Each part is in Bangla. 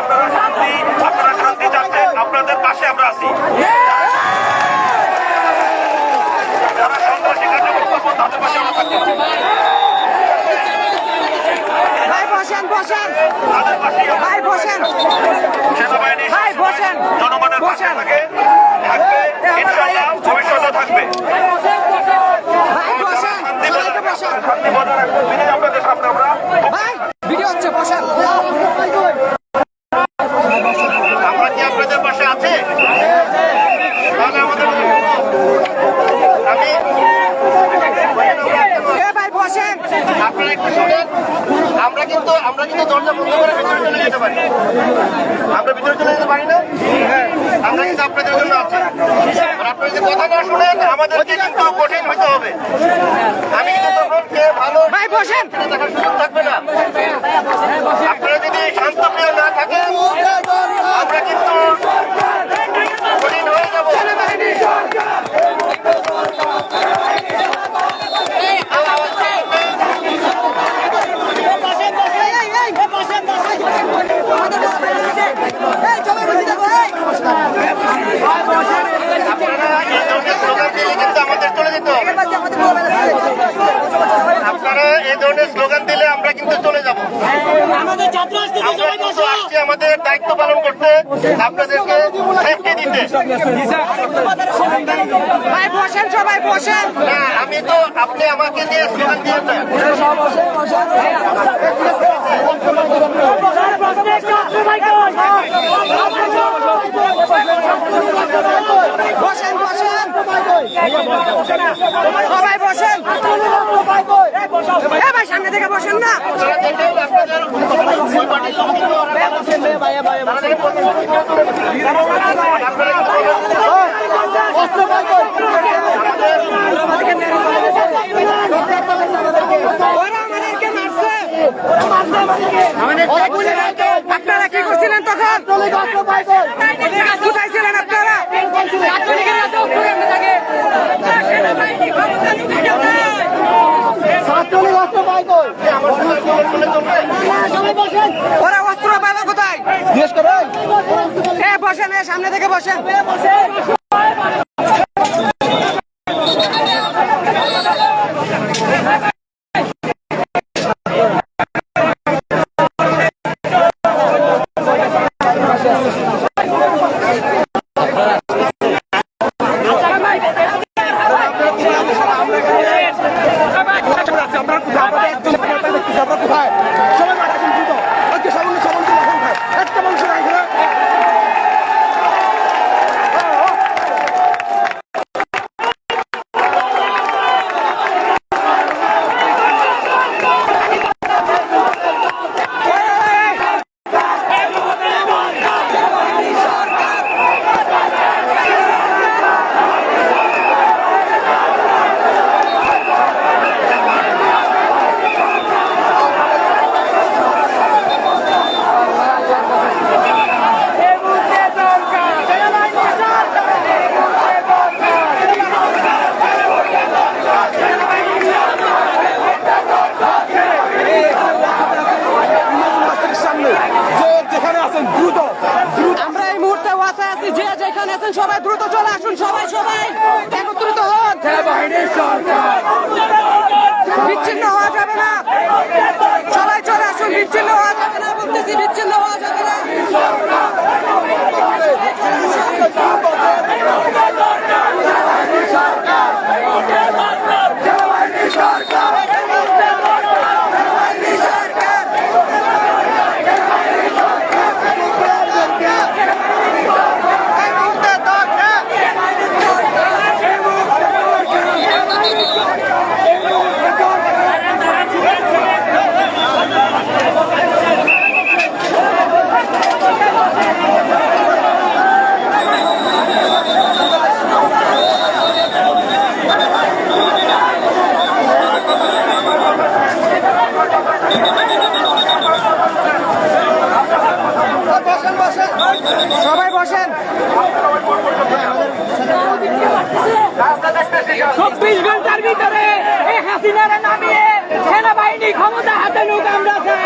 আপনারা শান্তি আপনারা শান্তি চাচ্ছেন আপনাদের পাশে আমরা আছি। যারা সন্ত্রাসী কার্যক্রম করব তাদের পাশে আমরা থাকব। জনগণের পাশে থাকে ইনশাআল্লাহ ভবিষ্যতে থাকবে। শান্তি বজায় রাখবেন তিনি আপনাদের সামনে আমরা ভাই ভিডিও হচ্ছে বসেন আমরা কি আপনাদের পাশে আছি তাহলে আমাদের আমি এ ভাই বসেন আপনারা একটু শুনেন। আমরা কিন্তু আমরা কিন্তু দরজা বন্ধ করে ভিতরে চলে যেতে পারি। আমরা ভিতরে চলে যেতে পারি না? আমরা কিন্তু আপনাদের জন্য আছি। আপনারা যদি কথা না শুনেন আমাদেরকে কিন্তু কঠিন হতে হবে। আমি কিন্তু তখন কে ভালো ভাই বসেন। সেটা দেখার সুযোগ থাকবে না আপনারা যদি শান্তপ্রিয় না থাকেন আমরা কিন্তু কঠিন হয়ে যাব আপনারা এই ধরনের স্লোগান দিলে কিন্তু আমাদের চলে যেতে হবে আপনারা এই ধরনের স্লোগান দিলে আমরা কিন্তু চলে যাব আমাদের ছাত্র আসতেছে আমরা সবাই কিন্তু বসো আসছি আমাদের দায়িত্ব পালন করতে আপনাদেরকে সেফটি দিতে ভাই বসেন সবাই বসেন। না আমি তো আপনি আমাকে দিয়ে স্লোগান দিয়েছেন বসেন বসেন। সবাই বসেন। ভাই সামনে থেকে বসেন না। আপনারা কি করছিলেন তখন? কোথায় ছিলেন আপনারা? ওরা অস্ত্র পাইল কোথায়? বসেন সামনে থেকে বসেন। আমরা এই মুহূর্তে ওয়াসা আছি যে যেখানে আছেন সবাই দ্রুত চলে আসুন সবাই সবাই একত্রিত হন বিচ্ছিন্ন হওয়া যাবে না। সবাই চলে আসুন বিচ্ছিন্ন হওয়া যাবে না। চব্বিশ ঘণ্টার ভিতরে এই হাসিনারে নামিয়ে সেনাবাহিনী ক্ষমতা হাতে লোক আমরা চাই।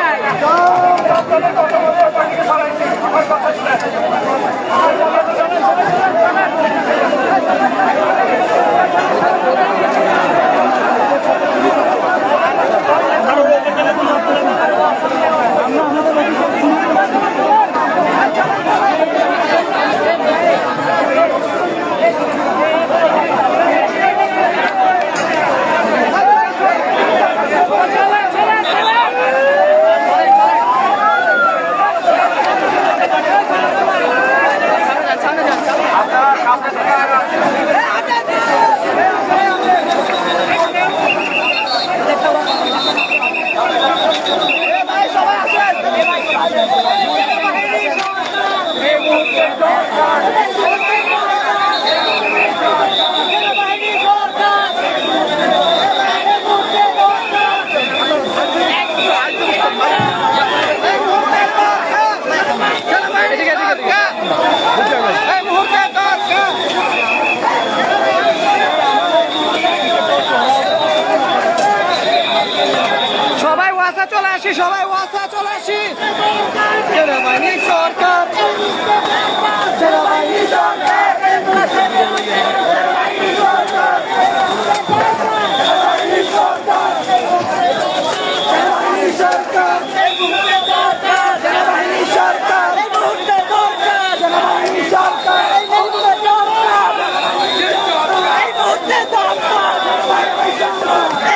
চলে আসি সবাই ওয়াসা চলে আসি। সেনাবাহিনী সরকার। সেনাবাহিনী সরকার। Hey!